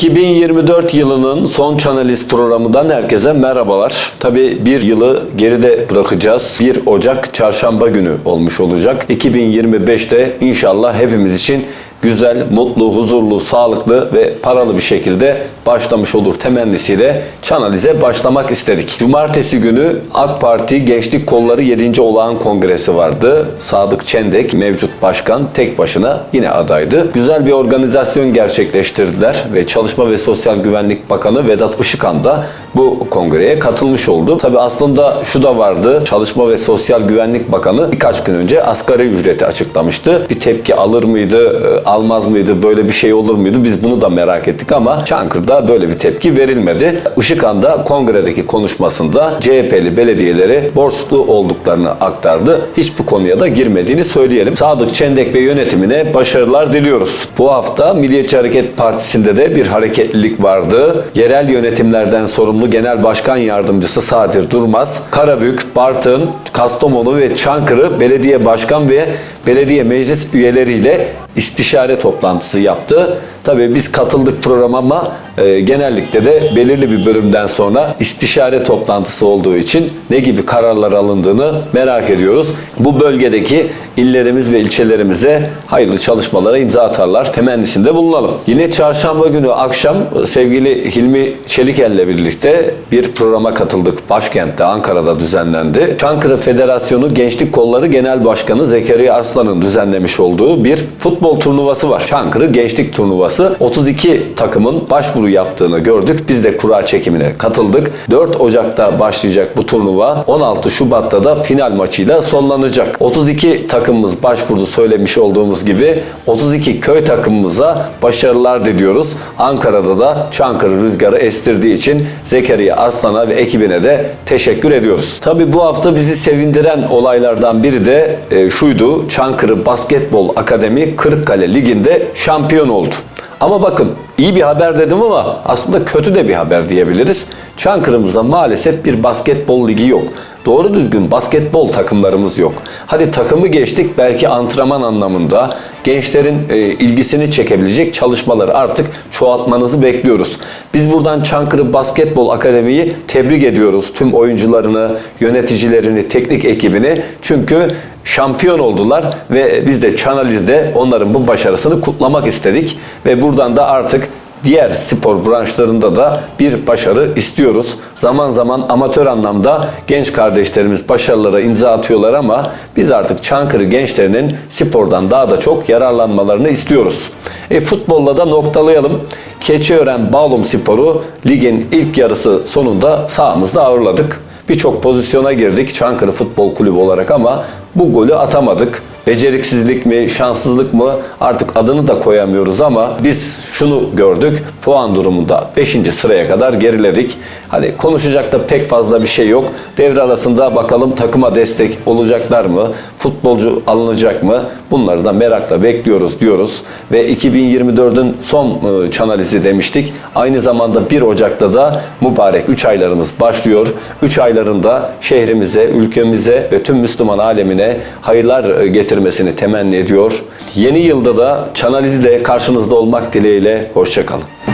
2024 yılının son Çanaliz programından herkese merhabalar. Tabi bir yılı geride bırakacağız. 1 Ocak çarşamba günü olmuş olacak. 2025'te inşallah hepimiz için güzel, mutlu, huzurlu, sağlıklı ve paralı bir şekilde başlamış olur temennisiyle Çanaliz'e başlamak istedik. Cumartesi günü AK Parti Gençlik Kolları 7. Olağan Kongresi vardı. Sadık Çendek mevcut başkan tek başına yine adaydı. Güzel bir organizasyon gerçekleştirdiler ve Çalışma ve Sosyal Güvenlik Bakanı Vedat Işıkhan da bu kongreye katılmış oldu. Tabi aslında şu da vardı. Çalışma ve Sosyal Güvenlik Bakanı birkaç gün önce asgari ücreti açıklamıştı. Bir tepki alır mıydı, almaz mıydı, böyle bir şey olur muydu? Biz bunu da merak ettik ama Çankırı'da böyle bir tepki verilmedi. Işıkhan da kongredeki konuşmasında CHP'li belediyeleri borçlu olduklarını aktardı. Hiç bu konuya da girmediğini söyleyelim. Sadık Çendek ve yönetimine başarılar diliyoruz. Bu hafta Milliyetçi Hareket Partisi'nde de bir hareketlilik vardı. Yerel yönetimlerden sorumlu Genel Başkan Yardımcısı Sadir Durmaz, Karabük, Bartın, Kastamonu ve Çankırı Belediye Başkan ve Belediye Meclis üyeleriyle istişare toplantısı yaptı. Tabii biz katıldık programa ama e, genellikle de belirli bir bölümden sonra istişare toplantısı olduğu için ne gibi kararlar alındığını merak ediyoruz. Bu bölgedeki illerimiz ve ilçelerimize hayırlı çalışmalara imza atarlar temennisinde bulunalım. Yine çarşamba günü akşam e, sevgili Hilmi Çelikel birlikte bir programa katıldık. Başkentte Ankara'da düzenlendi. Çankırı Federasyonu Gençlik Kolları Genel Başkanı Zekeriya Arslan'ın düzenlemiş olduğu bir futbol turnuvası var. Çankırı Gençlik Turnuvası. 32 takımın başvuru yaptığını gördük. Biz de kura çekimine katıldık. 4 Ocak'ta başlayacak bu turnuva. 16 Şubat'ta da final maçıyla sonlanacak. 32 takımımız başvurdu söylemiş olduğumuz gibi. 32 köy takımımıza başarılar diliyoruz. Ankara'da da Çankırı rüzgarı estirdiği için Zekeriya Arslan'a ve ekibine de teşekkür ediyoruz. Tabi bu hafta bizi sevindiren olaylardan biri de e, şuydu. Çankırı Basketbol Akademi Kırıkkale Ligi'nde şampiyon oldu. Ama bakın iyi bir haber dedim ama aslında kötü de bir haber diyebiliriz. Çankırı'mızda maalesef bir basketbol ligi yok. Doğru düzgün basketbol takımlarımız yok. Hadi takımı geçtik belki antrenman anlamında gençlerin e, ilgisini çekebilecek çalışmaları artık çoğaltmanızı bekliyoruz. Biz buradan Çankırı Basketbol Akademi'yi tebrik ediyoruz. Tüm oyuncularını, yöneticilerini, teknik ekibini. Çünkü şampiyon oldular ve biz de Çanaliz'de onların bu başarısını kutlamak istedik ve buradan da artık diğer spor branşlarında da bir başarı istiyoruz. Zaman zaman amatör anlamda genç kardeşlerimiz başarılara imza atıyorlar ama biz artık Çankırı gençlerinin spordan daha da çok yararlanmalarını istiyoruz. E, futbolla da noktalayalım. Keçiören Bağlum Sporu ligin ilk yarısı sonunda sahamızda ağırladık. Birçok pozisyona girdik Çankırı Futbol Kulübü olarak ama bu golü atamadık. Beceriksizlik mi, şanssızlık mı artık adını da koyamıyoruz ama biz şunu gördük. Puan durumunda 5. sıraya kadar geriledik. Hani konuşacak da pek fazla bir şey yok. Devre arasında bakalım takıma destek olacaklar mı? Futbolcu alınacak mı? Bunları da merakla bekliyoruz diyoruz. Ve 2024'ün son e, çanalizi demiştik. Aynı zamanda 1 Ocak'ta da mübarek 3 aylarımız başlıyor. 3 aylarında şehrimize, ülkemize ve tüm Müslüman alemine hayırlar e, getirmesini temenni ediyor. Yeni yılda da Çanaliz'de karşınızda olmak dileğiyle. Hoşçakalın.